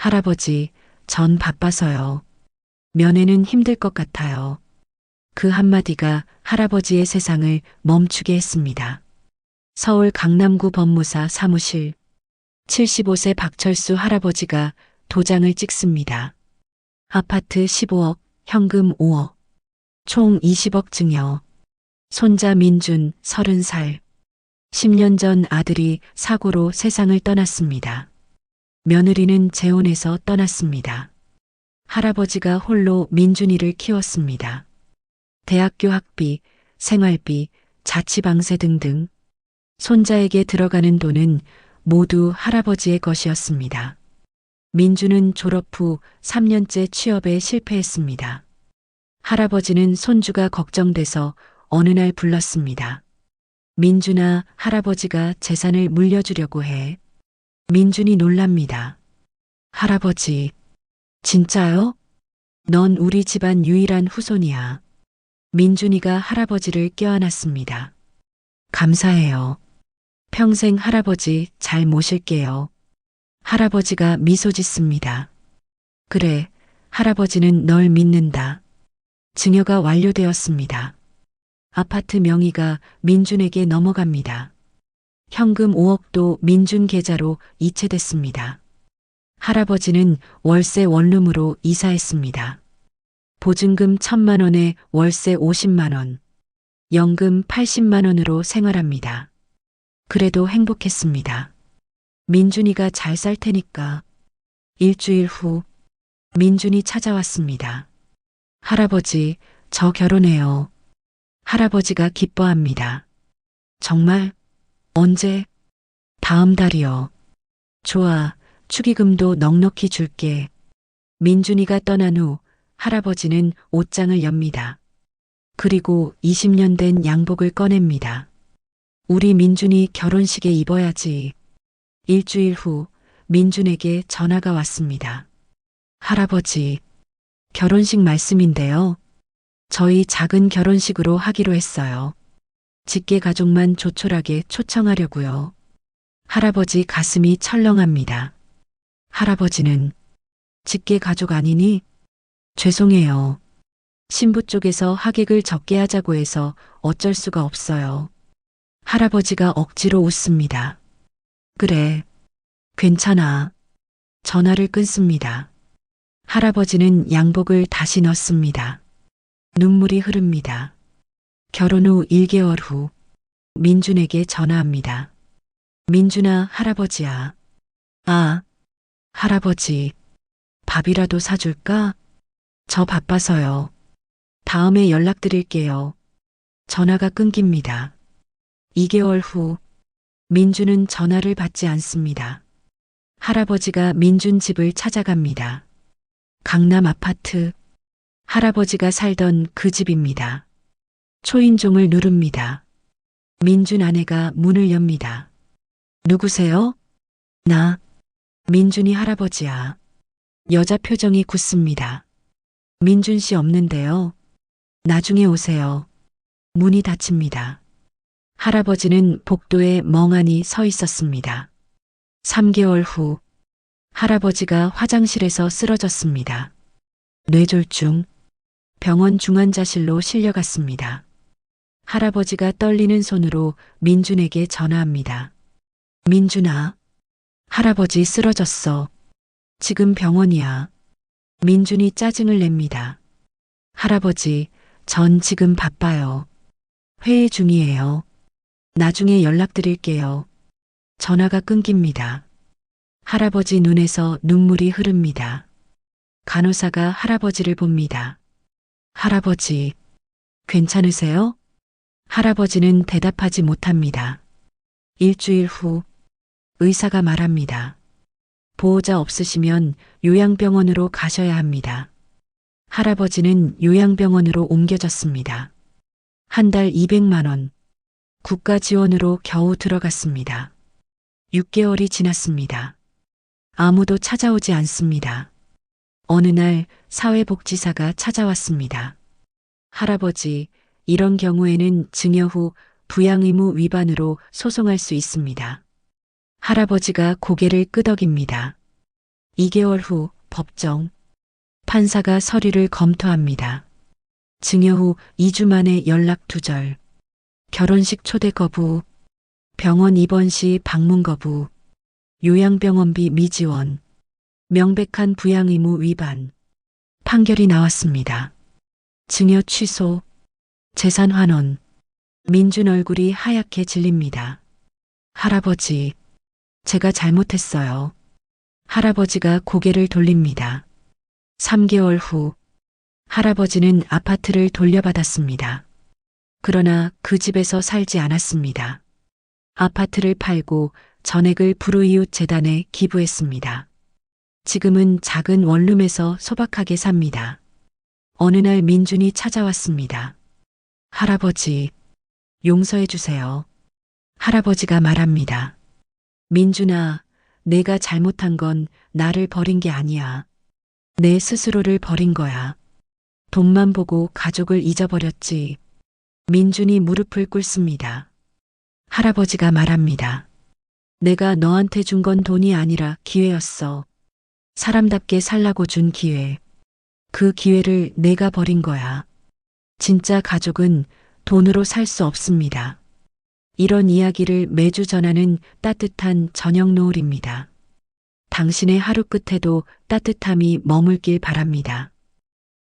할아버지, 전 바빠서요. 면회는 힘들 것 같아요. 그 한마디가 할아버지의 세상을 멈추게 했습니다. 서울 강남구 법무사 사무실 75세 박철수 할아버지가 도장을 찍습니다. 아파트 15억, 현금 5억, 총 20억 증여. 손자 민준 30살. 10년 전 아들이 사고로 세상을 떠났습니다. 며느리는 재혼해서 떠났습니다. 할아버지가 홀로 민준이를 키웠습니다. 대학교 학비, 생활비, 자취방세 등등 손자에게 들어가는 돈은 모두 할아버지의 것이었습니다. 민주는 졸업 후 3년째 취업에 실패했습니다. 할아버지는 손주가 걱정돼서 어느 날 불렀습니다. 민준아, 할아버지가 재산을 물려주려고 해. 민준이 놀랍니다. 할아버지, 진짜요? 넌 우리 집안 유일한 후손이야. 민준이가 할아버지를 껴안았습니다. 감사해요. 평생 할아버지 잘 모실게요. 할아버지가 미소 짓습니다. 그래, 할아버지는 널 믿는다. 증여가 완료되었습니다. 아파트 명의가 민준에게 넘어갑니다. 현금 5억도 민준 계좌로 이체됐습니다. 할아버지는 월세 원룸으로 이사했습니다. 보증금 1천만 원에 월세 50만 원, 연금 80만 원으로 생활합니다. 그래도 행복했습니다. 민준이가 잘 살 테니까. 일주일 후 민준이 찾아왔습니다. 할아버지, 저 결혼해요. 할아버지가 기뻐합니다. 정말? 언제? 다음 달이요. 좋아, 축의금도 넉넉히 줄게. 민준이가 떠난 후 할아버지는 옷장을 엽니다. 그리고 20년 된 양복을 꺼냅니다. 우리 민준이 결혼식에 입어야지. 일주일 후 민준에게 전화가 왔습니다. 할아버지, 결혼식 말씀인데요. 저희 작은 결혼식으로 하기로 했어요. 직계 가족만 조촐하게 초청하려고요. 할아버지 가슴이 철렁합니다. 할아버지는 직계 가족 아니니? 죄송해요. 신부 쪽에서 하객을 적게 하자고 해서 어쩔 수가 없어요. 할아버지가 억지로 웃습니다. 그래. 괜찮아. 전화를 끊습니다. 할아버지는 양복을 다시 넣습니다. 눈물이 흐릅니다. 결혼 후 1개월 후 민준에게 전화합니다. 민준아, 할아버지야. 아, 할아버지. 밥이라도 사줄까? 저 바빠서요. 다음에 연락드릴게요. 전화가 끊깁니다. 2개월 후 민준은 전화를 받지 않습니다. 할아버지가 민준 집을 찾아갑니다. 강남 아파트. 할아버지가 살던 그 집입니다. 초인종을 누릅니다. 민준 아내가 문을 엽니다. 누구세요? 나. 민준이 할아버지야. 여자 표정이 굳습니다. 민준 씨 없는데요. 나중에 오세요. 문이 닫힙니다. 할아버지는 복도에 멍하니 서 있었습니다. 3개월 후 할아버지가 화장실에서 쓰러졌습니다. 뇌졸중 병원 중환자실로 실려갔습니다. 할아버지가 떨리는 손으로 민준에게 전화합니다. 민준아, 할아버지 쓰러졌어. 지금 병원이야. 민준이 짜증을 냅니다. 할아버지, 전 지금 바빠요. 회의 중이에요. 나중에 연락드릴게요. 전화가 끊깁니다. 할아버지 눈에서 눈물이 흐릅니다. 간호사가 할아버지를 봅니다. 할아버지, 괜찮으세요? 할아버지는 대답하지 못합니다. 일주일 후 의사가 말합니다. 보호자 없으시면 요양병원으로 가셔야 합니다. 할아버지는 요양병원으로 옮겨졌습니다. 한 달 200만 원. 국가 지원으로 겨우 들어갔습니다. 6개월이 지났습니다. 아무도 찾아오지 않습니다. 어느 날 사회복지사가 찾아왔습니다. 할아버지, 이런 경우에는 증여 후 부양 의무 위반으로 소송할 수 있습니다. 할아버지가 고개를 끄덕입니다. 2개월 후 법정. 판사가 서류를 검토합니다. 증여 후 2주 만에 연락 두절. 결혼식 초대 거부. 병원 입원 시 방문 거부. 요양병원비 미지원. 명백한 부양 의무 위반. 판결이 나왔습니다. 증여 취소. 재산 환원. 민준 얼굴이 하얗게 질립니다. 할아버지, 제가 잘못했어요. 할아버지가 고개를 돌립니다. 3개월 후, 할아버지는 아파트를 돌려받았습니다. 그러나 그 집에서 살지 않았습니다. 아파트를 팔고 전액을 불우이웃 재단에 기부했습니다. 지금은 작은 원룸에서 소박하게 삽니다. 어느 날 민준이 찾아왔습니다. 할아버지, 용서해 주세요. 할아버지가 말합니다. 민준아, 내가 잘못한 건 나를 버린 게 아니야. 내 스스로를 버린 거야. 돈만 보고 가족을 잊어버렸지. 민준이 무릎을 꿇습니다. 할아버지가 말합니다. 내가 너한테 준 건 돈이 아니라 기회였어. 사람답게 살라고 준 기회. 그 기회를 내가 버린 거야. 진짜 가족은 돈으로 살 수 없습니다. 이런 이야기를 매주 전하는 따뜻한 저녁 노을입니다. 당신의 하루 끝에도 따뜻함이 머물길 바랍니다.